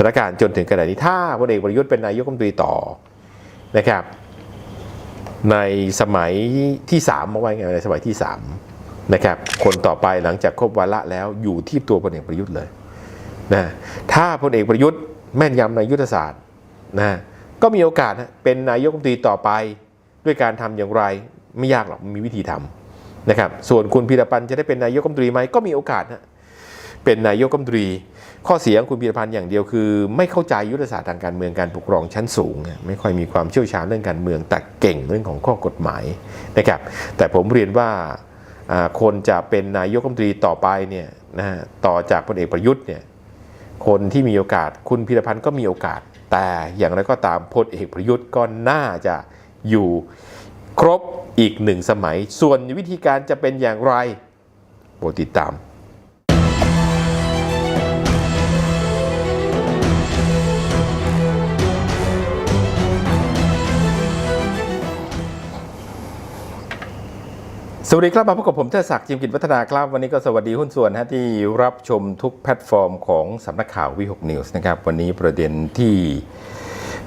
ถานการณ์จนถึงขณะนี้ถ้าพลเอกประยุทธ์เป็นนายกรัฐมนตรีต่อนะครับ ในสมัยที่3ามเอาไว้ไงในสมัยที่3นะครับ คนต่อไปหลังจากครบวาระแล้วอยู่ที่ตัวพลเอกประยุทธ์เลยนะถ้าพลเอกประยุทธ์แม่นยำในยุทธศาสตร์นะก็มีโอกาสเป็นนายกรัฐมนตรีต่อไปด้วยการทำอย่างไรไม่ยากหรอกมีวิธีทำนะครับ ส่วนคุณพีรพันธ์จะได้เป็นนายกรัฐมนตรีไหมก็มีโอกาสนะ เป็นนายกรัฐมนตรี ข้อเสียของคุณพีรพันธ์อย่างเดียวคือ ไม่เข้าใจยุทธศาสตร์ทางการเมืองการปกครองชั้นสูง ไม่ค่อยมีความเชี่ยวชาญเรื่องการเมืองแต่เก่งเรื่องของข้อกฎหมายนะครับแต่ผมเรียนว่าคนจะเป็นนายกรัฐมนตรีต่อไปเนี่ยนะต่อจากพลเอกประยุทธ์เนี่ยคนที่มีโอกาสคุณพีรพันธ์ก็มีโอกาส แต่อย่างไรก็ตามพลเอกประยุทธ์ก็น่าจะอยู่ครบอีกหนึ่งสมัย ส่วนวิธีการจะเป็นอย่างไรโปรดติดตาม สวัสดีครับมาพบกับผมเทดศักดิ์จิมกิจวัฒนาครับ วันนี้ก็สวัสดีหุ้นส่วนฮะที่รับชมทุกแพลตฟอร์มของสำนักข่าววิหกนิวส์นะครับ วันนี้ประเด็นที่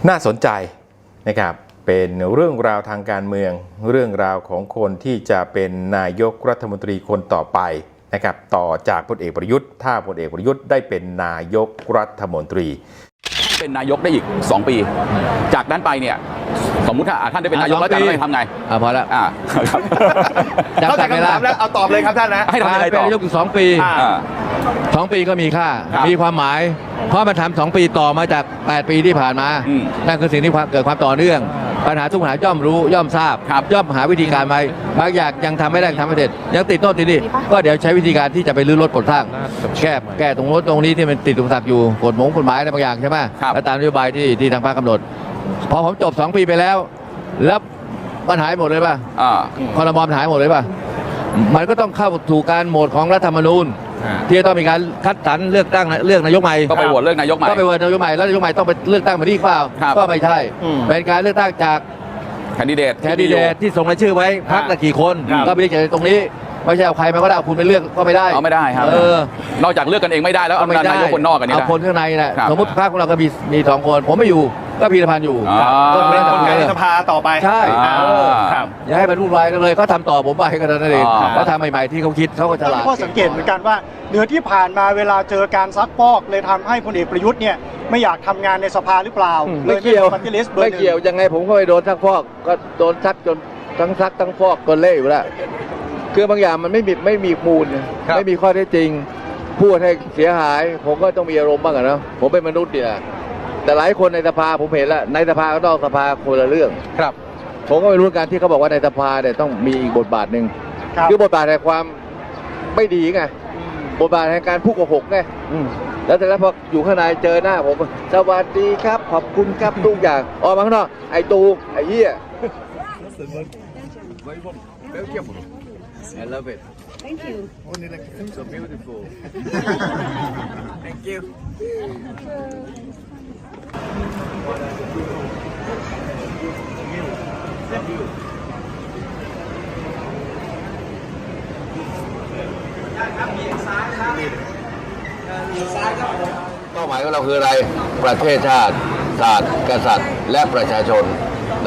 น่าสนใจนะครับ เป็นเรื่องราวทางการเมือง เรื่องราวของคนที่จะเป็นนายกรัฐมนตรีคนต่อไปนะครับต่อจากพลเอกประยุทธ์ ถ้าพลเอกประยุทธ์ได้เป็นนายกรัฐมนตรี เป็นนายกได้อีก 2 ปี จากนั้นไปเนี่ย สมมุติถ้าอะท่านได้เป็นนายกอะแล้วสองจะปีให้ทำไงอ่าพอแล้วอ่าครับจำเข้าใจกัดเวคำลาถามแล้วเอาตอบเลยครับท่านนะ ให้ทำยังไงเป็นต่อนายกอยู่สองปีอ่า อ่า สองปีก็มีค่า ครับมีความหมาย เพราะมันทำสองปีต่อมาจาก 8 ปีที่ผ่านมา อืมนั่นคือสิ่งที่เกิดความต่อเนื่อง ปัญหาทุกปัญหาย่อมรู้ย่อมทราบ ครับ ย่อมหาวิธีการไหมบางอย่างยังทำไม่ได้ทำไม่เสร็จยังติดโน่นติดนี่ก็เดี๋ยวใช้วิธีการที่จะไปรื้อรถปลดทางแก้แก้ตรงรถตรงนี้ที่มันติดตุกตักอยู่กฎหมงกฎหมายอะไรบางอย่างใช่ไหมครับ แล้วตามนโยบายที่ที่ทางภาคกำหนด พอผมจบสองปีไปแล้ว แล้วมันหายหมดเลยป่ะอ่าคอรมอมหายหมดเลยป่ะมันก็ต้องเข้าสู่การโหมดของรัฐธรรมนูญที่จะต้องมีการคัดสรรเลือกตั้งเลือกนายกใหม่ก็ไปโหวตเลือกนายกใหม่ก็ไปโหวตนายกใหม่แล้วนายกใหม่ต้องไปเลือกตั้งมาที่เปล่าครับก็ไม่ใช่อืมเป็นการเลือกตั้งจากแคนดิเดตแคนดิเดตที่ส่งรายชื่อไว้พักละกี่คนครับก็ไม่ได้เกี่ยวกับตรงนี้ไม่ใช่เอาใครมาก็ได้เอาคุณไปเลือกก็ไม่ได้เอาไม่ได้ครับเออนอกจากเลือกกันเองไม่ได้แล้วเอาไม่ได้นายกคนนอกกันนี่เอาได้คนข้างในนะครับสมมติพรรคของเราก็มีมีสองคนผมไม่อยู่ ก็พีรพันธ์อยู่อ่า ก็เป็ไม่นได้คนทำกลางอะไร ในสภาต่อไปใช่ อ่าเออครับ อย่าให้มันวุ่นวายกันเลยเขาทำต่อผมไปก็เท่านั้นเองอ่าเขาทำใหม่ๆที่เขาคิดเขาก็ฉลาดข้อสังเกตเหมือนกันว่าเนื้อที่ผ่านมาเวลาเจอการซักฟอกเลยทำให้พลเอกประยุทธ์เนี่ยไม่อยากทำงานในสภาหรือเปล่าไม่เกี่ยวปฏิลิสเบอร์ไม่หนึ่ง เกี่ยวยังไงผมก็ไปโดนซักฟอก ก็โดนซักจนทั้งซักทั้งฟอกจนเละอยู่แล้วคือบางอย่างมันไม่มีไม่มีมูลครับ ไม่มีข้อเท็จจริง พูดให้เสียหาย ผมก็ต้องมีอารมณ์บ้างอะเนาะผมเป็นมนุษย์เนี่ย แต่หลายคนในสภาผมเห็นแล้วในสภาก็นอกสภาคนละเรื่อง ครับ ผมก็ไม่รู้การที่เขาบอกว่าในสภาเนี่ยต้องมีอีกบทบาทหนึ่งครับคือบทบาทแห่งความไม่ดีไงบทบาทแห่งการพูดโกหกไงอืมแล้วเสร็จแล้วพออยู่ข้างในเจอหน้าผมสวัสดีครับ ขอบคุณครับทุกอย่างออกมาข้างนอกไอ้ตูไอ้เหี้ย I love it Thank you. so beautiful Thank you เป้าหมายของเราคืออะไร ประเทศชาติ ศาสตร์ กษัตริย์ และประชาชน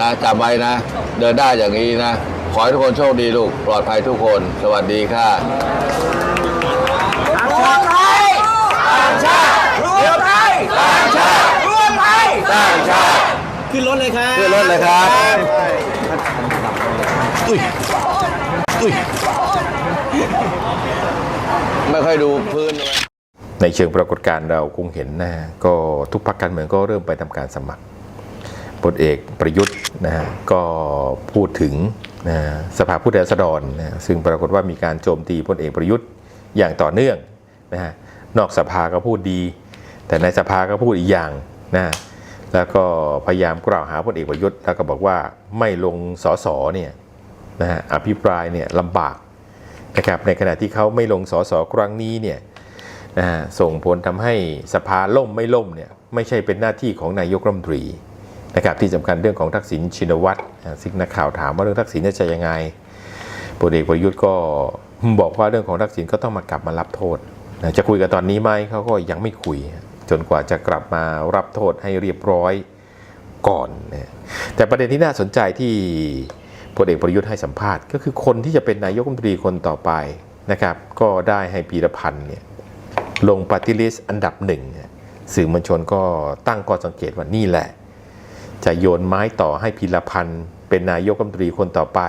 นะจำไว้นะ เดินได้อย่างนี้นะ ขอให้ทุกคนโชคดีลูก ปลอดภัยทุกคน สวัสดีค่ะ ขึ้นรถเลยครับขึ้นรถเลยครับไม่ค่อยดูพื้นเลย ในเชิงปรากฏการณ์เราคงเห็นนะฮะก็ทุกพรรคการเมืองก็เริ่มไปทำการสมัครพลเอกประยุทธ์นะฮะก็พูดถึงนะฮะสภาผู้แทนราษฎรนะฮะซึ่งปรากฏว่ามีการโจมตีพลเอกประยุทธ์อย่างต่อเนื่องนะฮะนอกสภาก็พูดดี แต่ในสภาก็พูดอีกอย่างนะฮะ แล้วก็พยายามกล่าวหาพลเอกประยุทธ์แล้วก็บอกว่าไม่ลงสสเนี่ยนะฮะอภิปรายเนี่ยลำบากนะครับในขณะที่เขาไม่ลงสสครั้งนี้เนี่ยนะฮะส่งผลทำให้สภาล่มไม่ล่มเนี่ยไม่ใช่เป็นหน้าที่ของนายกรัฐมนตรีนะครับที่สำคัญเรื่องของทักษิณชินวัตรซึ่งนักข่าวถามว่าเรื่องทักษิณจะยังไงพลเอกประยุทธ์ก็บอกว่าเรื่องของทักษิณก็ต้องมากลับมารับโทษนะจะคุยกันตอนนี้ไหมเขาก็ยังไม่คุย จนกว่าจะกลับมารับโทษให้เรียบร้อยก่อนนะแต่ประเด็นที่น่าสนใจที่พลเอกประยุทธ์ให้สัมภาษณ์ ก็คือคนที่จะเป็นนายกรัฐมนตรีคนต่อไปนะครับ ก็ได้ให้พีรพันธ์เนี่ยลงปฏิริษอันดับหนึ่งสื่อมวลชนก็ตั้งข้อสังเกตว่านี่แหละ จะโยนไม้ต่อให้พีรพันธ์เป็นนายกรัฐมนตรีคนต่อไป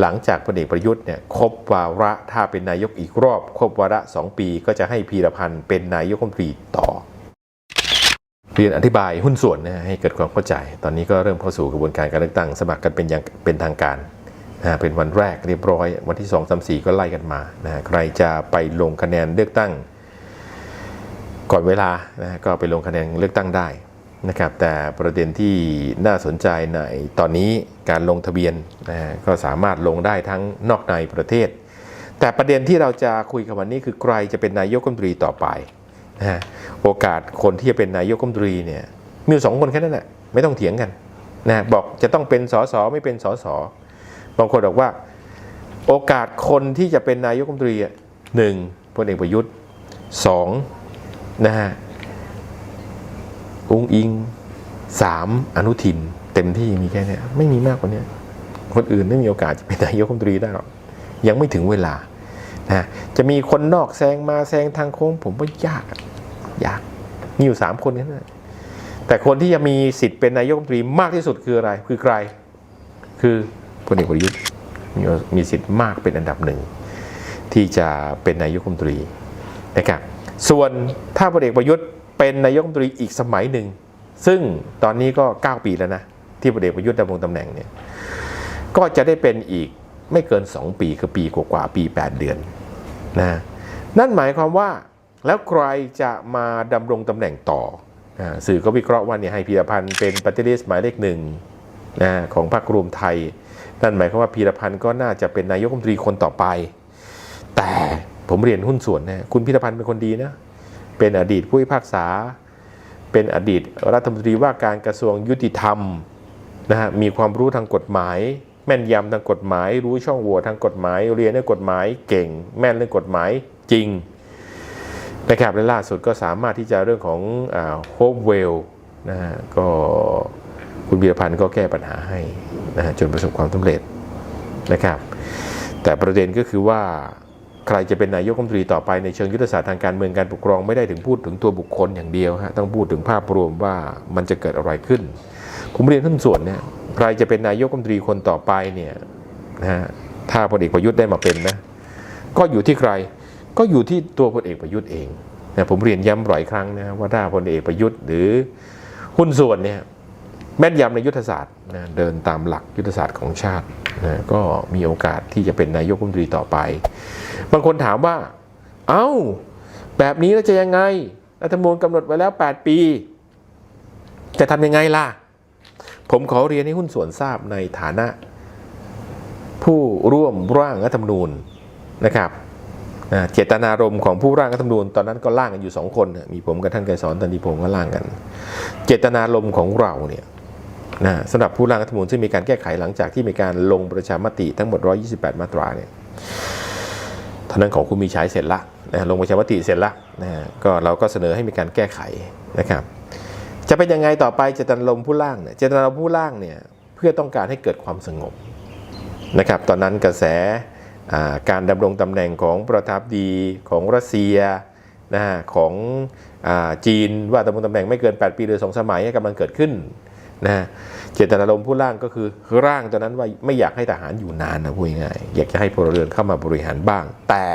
หลังจากพลเอกประยุทธ์เนี่ยครบวาระถ้าเป็นนายกอีกรอบ ครบวาระสองปี ก็จะให้พีรพันธ์เป็นนายกรัฐมนตรีต่อ เรียนอธิบายหุ้นส่วนนะให้เกิดความเข้าใจ ตอนนี้ก็เริ่มเข้าสู่กระบวนการการเลือกตั้ง สมัครกันเป็นอย่างเป็นทางการนะเป็นวันแรกเรียบร้อย วันที่ 2 3 4 ก็ไล่กันมานะใครจะไปลงคะแนนเลือกตั้ง ก่อนเวลานะก็ไปลงคะแนนเลือกตั้งได้นะครับแต่ประเด็นที่น่าสนใจในตอนนี้การลงทะเบียนนะก็สามารถลงได้ทั้งนอกในประเทศ แต่ประเด็นที่เราจะคุยกันวันนี้คือใครจะเป็นนายกรัฐมนตรีต่อไป นะฮะโอกาสคนที่จะเป็นนายกรัฐมนตรีเนี่ยมีสองคนแค่นั้นแหละไม่ต้องเถียงกันนะบอกจะต้องเป็นสสไม่เป็นสสบางคนบอกว่า โอกาสคนที่จะเป็นนายกรัฐมนตรีอะหนึ่งพลเอกประยุทธ์สองนะฮะอุ้งอิงสามอนุทิน เต็มที่มีแค่นี้ไม่มีมากกว่านี้คนอื่นไม่มีโอกาสจะเป็นนายกรัฐมนตรีได้หรอกยังไม่ถึงเวลา นะจะมีคนนอกแซงมาแซงทางโค้ง ผมว่ายากยากมีอยู่สามคนแค่นั้นะแต่คนที่จะมีสิทธิ์เป็นนายกรัฐมนตรีมากที่สุดคืออะไร คือใคร คือพลเอกประยุทธ์มีมีสิทธิ์มากเป็นอันดับหนึ่งที่จะเป็นนายกรัฐมนตรีนะครับส่วนถ้าพลเอกประยุทธ์เป็นนายกรัฐมนตรีอีกสมัยหนึ่ง ซึ่งตอนนี้ก็ 9 ปีแล้วนะ ที่พลเอกประยุทธ์ดำรงตำแหน่งเนี่ยก็จะได้เป็นอีก ไม่เกิน 2 ปีคือปีกว่าๆปี 8 เดือนนะนั่นหมายความว่าแล้วใครจะมาดำรงตำแหน่งต่อนะสื่อก็วิเคราะห์ว่าเนี่ยให้พีรพันธ์เป็นปฏิริษหมายเลขหนึ่งนะของพรรครวมไทย นั่นหมายความว่าพีรพันธ์ก็น่าจะเป็นนายกรัฐมนตรีคนต่อไป แต่ผมเรียนหุ้นส่วนนะคุณพีรพันธ์เป็นคนดีนะเป็นอดีตผู้พิพากษา เป็นอดีตรัฐมนตรีว่าการกระทรวงยุติธรรมนะฮะมีความรู้ทางกฎหมาย แม่นยำทางกฎหมาย รู้ช่องโหว่ทางกฎหมาย เรียนเรื่องกฎหมายเก่ง แม่นเรื่องกฎหมายจริงนะครับและล่าสุดก็สามารถที่จะเรื่องของโฮปเวลนะฮะก็คุณบีรพันธ์ก็แก้ปัญหาให้นะฮะจนประสบความสำเร็จนะครับ แต่ประเด็นก็คือว่าใครจะเป็นนายกรัฐมนตรีต่อไปในเชิงยุทธศาสตร์ทางการเมืองการปกครองไม่ได้ถึงพูดถึงตัวบุคคลอย่างเดียวฮะต้องพูดถึงภาพรวมว่ามันจะเกิดอะไรขึ้น ผมเรียนท่านส่วนเนี่ย ใครจะเป็นนายกรัฐมนตรีคนต่อไปเนี่ยนะฮะถ้าพลเอกประยุทธ์ได้มาเป็นนะก็อยู่ที่ใครก็อยู่ที่ตัวพลเอกประยุทธ์เองนะผมเรียนย้ำหลายครั้งนะว่าถ้าพลเอกประยุทธ์หรือหุ้นส่วนเนี่ยแม่นยำในยุทธศาสตร์นะเดินตามหลักยุทธศาสตร์ของชาตินะก็มีโอกาสที่จะเป็นนายกรัฐมนตรีต่อไป บางคนถามว่า เอ้า แบบนี้แล้วจะยังไงรัฐมนูญกำหนดไว้แล้ว 8 ปี จะทำยังไงล่ะ ผมขอเรียนให้หุ้นส่วนทราบในฐานะ ผู้ร่วมร่างรัฐธรรมนูญนะครับเจตนารมณ์ของผู้ร่างรัฐธรรมนูญตอนนั้นก็ร่างกันอยู่สองคน มีผมกับท่านไกรสอนตันติพงศ์ก็ร่างกัน เจตนารมณ์ของเราเนี่ยนะสำหรับผู้ร่างรัฐธรรมนูญซึ่งมีการแก้ไขหลังจากที่มีการลงประชามติทั้งหมด 128 มาตราเนี่ยท่านั้นของคุณมีใช้เสร็จละนะลงประชามติเสร็จละนะก็เราก็เสนอให้มีการแก้ไขนะครับ จะเป็นยังไงต่อไปเจตนารมณ์ผู้ร่างเนี่ยเจตนารมณ์ผู้ร่างเนี่ยเพื่อต้องการให้เกิดความสงบนะครับ ตอนนั้นกระแสาการดำรงตำแหน่งของประธานาธิบดีของรัสเซียนะฮะของอาจีนว่าดำรงตำแหน่งไม่เกิน 8 ปีหรือ2สมัยกำลังเกิดขึ้นนะฮะเจตนารมณ์ผู้ร่างก็คือร่างตอนนั้นว่าไม่อยากให้ทหารอยู่นานนะพูดง่ายๆอยากจะให้พลเรือนเข้ามาบริหารบ้าง แต่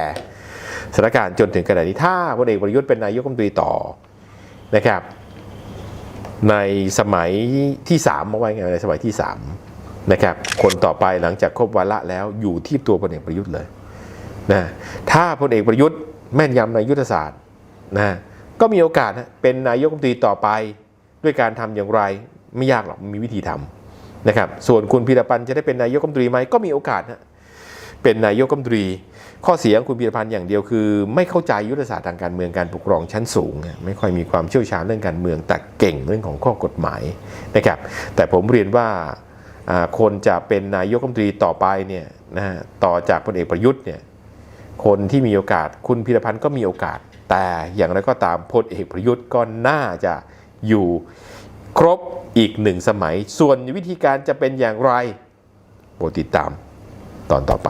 สถานการณ์จนถึงขนาดนี้ถ้าพลเอกประยุทธ์เป็นนายกรัฐมนตรีต่อนะครับ ในสมัยที่3มาไว้ไงในสมัยที่3นะครับคนต่อไปหลังจากครบวาระแล้วอยู่ที่ตัวพลเอกประยุทธ์เลยนะถ้าพลเอกประยุทธ์แม่นยำในยุทธศาสตร์นะก็มีโอกาสเป็นนายกรัฐมนตรีต่อไปด้วยการทำอย่างไรไม่ยากหรอกมีวิธีทำนะครับส่วนคุณพีรพันธ์จะได้เป็นนายกรัฐมนตรีไหมก็มีโอกาสนะ เป็นนายกรัฐมนตรี ข้อเสียของคุณพีรพันธ์อย่างเดียวคือ ไม่เข้าใจยุทธศาสตร์ทางการเมืองการปกครองชั้นสูง ไม่ค่อยมีความเชี่ยวชาญเรื่องการเมืองแต่เก่งเรื่องของข้อกฎหมายนะครับแต่ผมเรียนว่าคนจะเป็นนายกรัฐมนตรีต่อไปเนี่ยนะต่อจากพลเอกประยุทธ์เนี่ยคนที่มีโอกาสคุณพีรพันธ์ก็มีโอกาส แต่อย่างไรก็ตามพลเอกประยุทธ์ก็น่าจะอยู่ครบอีกหนึ่งสมัย ส่วนวิธีการจะเป็นอย่างไรโปรดติดตามตอนต่อไป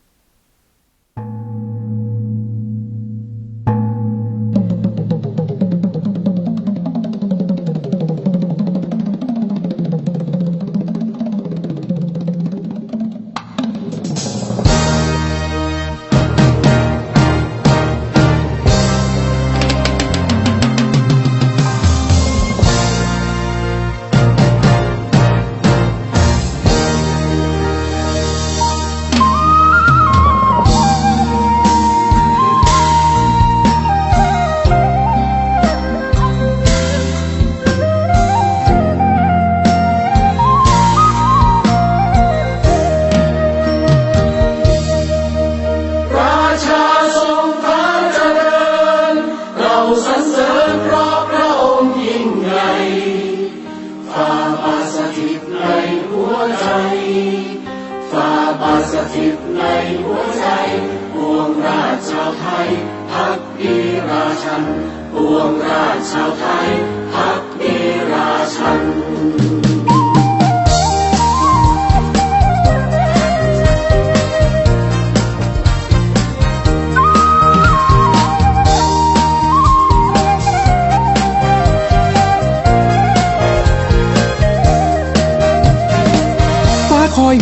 ถิตในหัวใจปวงราชชาวไทยพักดีราชันปวงราชชาวไทยพักดีราชัน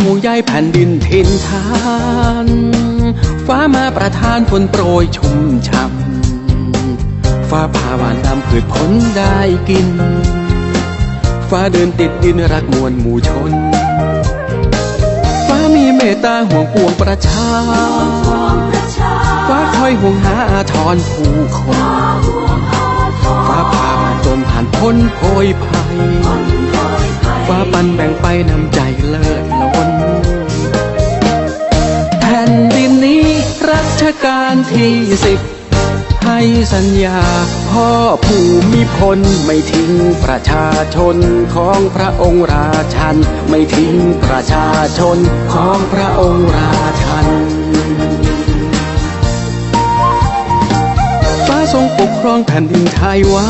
ห่วงใยแผ่นดินทินทาน ฟ้ามาประทานฝนโปรยชุ่มช่ำฟ้าผ่าหวานนำพืชผลได้กิน ฟ้าเดินติดดินรักมวลหมู่ชน ฟ้ามีเมตตาห่วงปวงประชา ฟ้าคอยห่วงหาอาทรผู้คน ฟ้าผ่ามาจนผ่านพ้นโพยภัย ฟ้าปันแบ่งไปนำใจเลิศล้นแผ่นดินนี้รัชกาลที่สิบให้สัญญาพ่อผู้มีพลไม่ทิ้งประชาชนของพระองค์ราชัน ไม่ทิ้งประชาชนของพระองค์ราชันฟ้าทรงปกครองแผ่นดินไทยไว้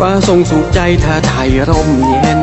ฟ้าทรงสุขใจถ้าไทยร่มเย็น